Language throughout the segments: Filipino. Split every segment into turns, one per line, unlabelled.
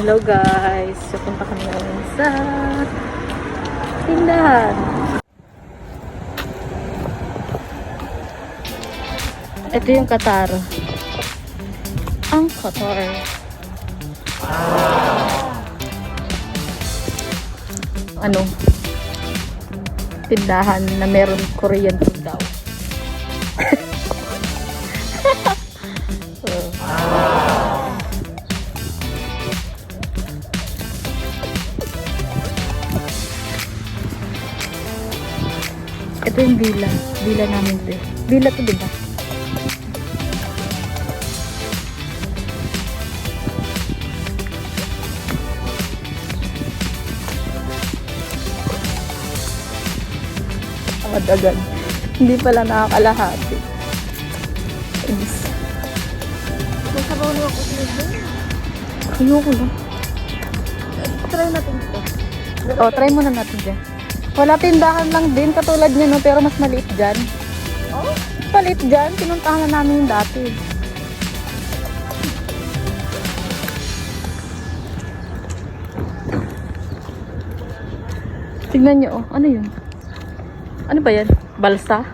Hello guys, pupunta kami ngayon sa tindahan. Ito yung Qatar. Ang Qatar. Ano? Tindahan na meron Korean food daw. Ito yung villa. Villa namin to. eh. Villa to, diba? Madagan. Hindi pala nakakalahati. Inis.
Magsabaw na ako sa doon.
Ayoko lang.
Try natin ito.
O, try muna natin dyan. Wala tindahan lang din, katulad niya, no? Pero mas maliit dyan.
Oh?
Maliit dyan, pinuntahan na namin yung dati. Tignan niyo, oh. Ano yun? Ano ba yan? Balsa?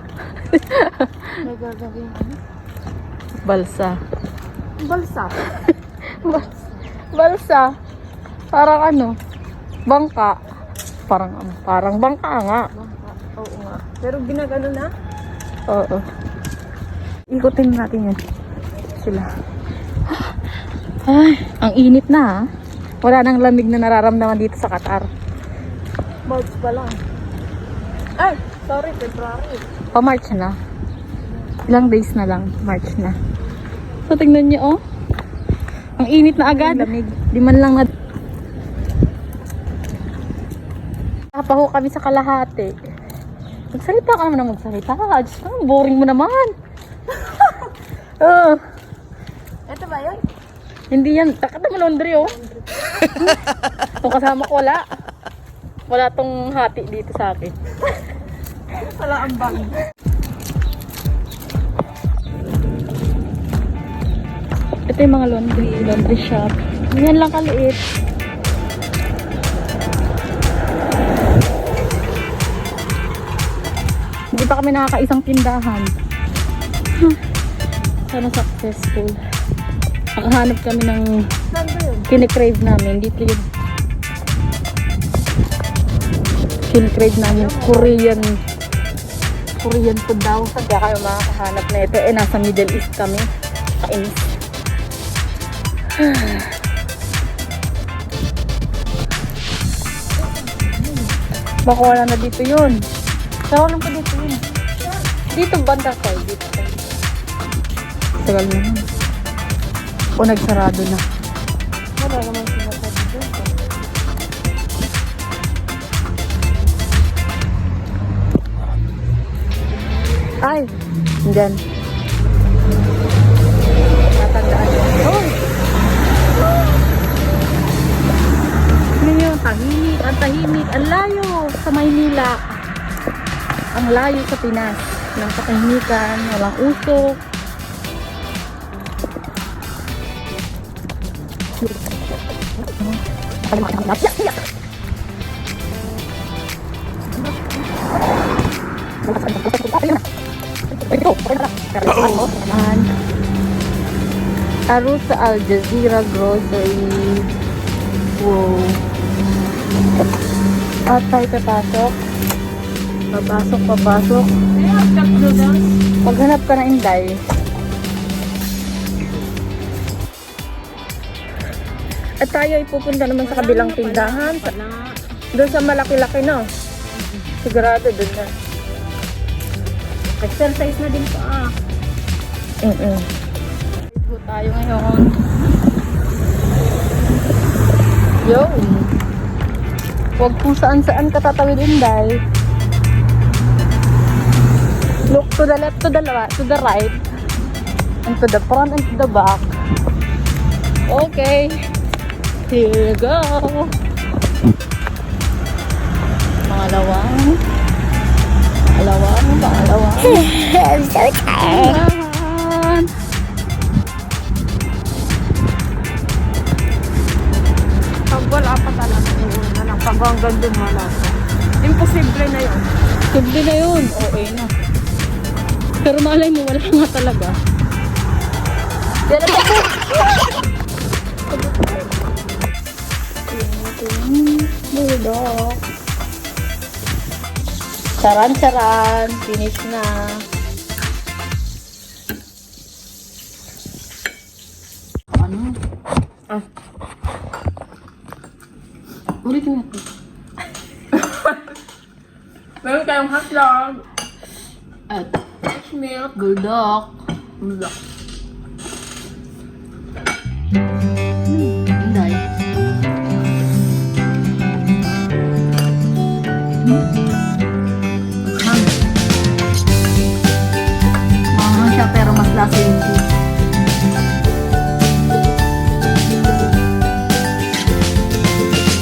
May gagawin ano?
Balsa.
Balsa.
Bals- Balsa. Parang ano? Bangka. Parang ano? Parang bangka nga.
Bangka. Oo nga. Pero ginagano na?
Oo. Ikutin natin yan. Sila. Ay, ang init na ha. Wala nang lamig na nararamdaman dito sa Qatar.
March pa lang. Ay! Sorry, February.
Pa-March na. Ilang days na lang. March na. So, tingnan niyo oh. Ang init na agad. Lamig. Di man lang na... Kapaho kami sa kalahati. Magsalita ka naman na magsalita. Diyos ko, boring mo naman. oh,
Ito ba yun?
hindi yan. Takata mo laundry oh. Kung kasama ko wala. Wala tong hati dito sa akin.
Wala ang bang.
Ito yung mga laundry, laundry shop. Yan lang kaliit. Hindi pa kami nakakaisang tindahan. Huh. Sana successful. Nakahanap kami ng kinikrave namin. Dito yun. Kinikrave namin. Korean Korean food daw. Kaya kayo makakahanap na ito. Eh, nasa Middle East kami. Kainis. Baka wala na dito yun. Saka lang pa dito yun. Dito banda ko. Dito ko. Tagal yun. O nagsarado na.
Wala naman sinasabi doon.
Ay! Diyan. Natandaan ko. Hoy! Ano yung tahimik? Ang tahimik. Ang layo sa Maynila. Ang layo sa Pinas. Walang katahimikan, walang usok. Ayan. Arus sa Al Jazeera Grocery. Wow. At tayo papasok. Papasok, papasok. Paghanap ka na Inday. At tayo ay pupunta naman sa kabilang tindahan. Sa, doon sa malaki-laki no. Sigurado doon na.
Exercise na din pa ah.
Mm-mm. Dito tayo ngayon. Yo! Huwag kung saan saan ka tatawid Inday. Look to the left, to the right, to the right, and to the front and to the back. Okay. Here you go. Pangalawang. Pangalawang, pangalawang.
I'm so tired. Hanggang dun wala pa. Imposible na yun.
Subli na yun. Okay na. Pero malay mo, wala nga talaga. Bulldog. Charan-charan. Finish na. Ano?
Ah.
Ulitin natin.
Meron tayong hotdog. Milk.
bulldog.
Bulldog.
Inday. Mahang siya pero mas lasa yung